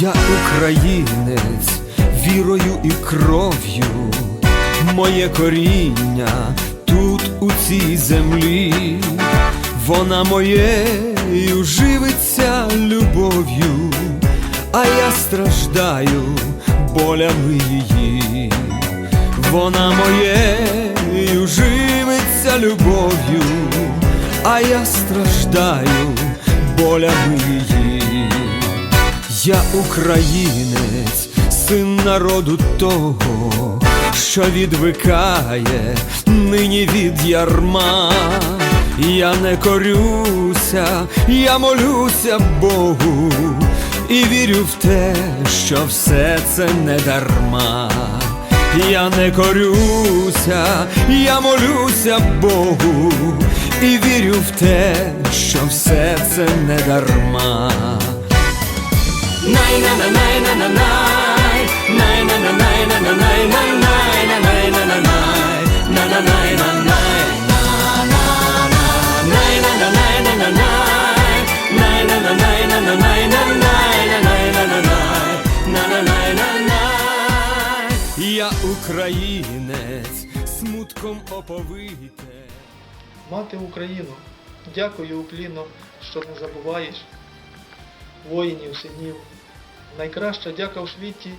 Я українець вірою і кров'ю, моє коріння тут у цій землі, вона моєю живиться любов'ю, а я страждаю болями її, вона моєю живиться любов'ю, а я страждаю болями її. Я українець, син народу того, що відвикає нині від ярма. Я не корюся, я молюся Богу і вірю в те, що все це не дарма. Я не корюся, я молюся Богу і вірю в те, що все це не дарма. Я українець смутком оповите Мати Україну, дякую уклінно, що не забуваєш воїнів, синів. Найкраща дяка в світі,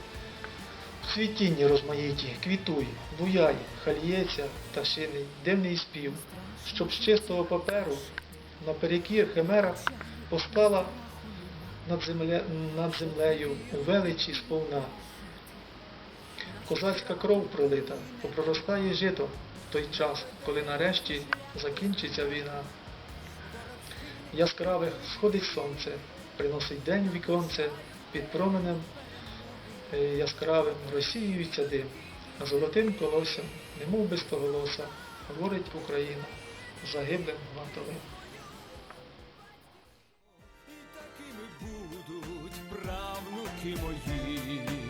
в світінні розмаїті, квітуй, буяй, хальється пташиний, дивний спів, щоб з чистого паперу наперекір химера постала над, земле, над землею у величі сповна. Козацька кров пролита, попроростає жито в той час, коли нарешті закінчиться війна. Яскраве сходить сонце, приносить день віконце, під променем яскравим яскравим ця дим, золотим колоссям, немов без поголоса, говорить Україна загиблим гвалтовим. такими будуть правнуки мої.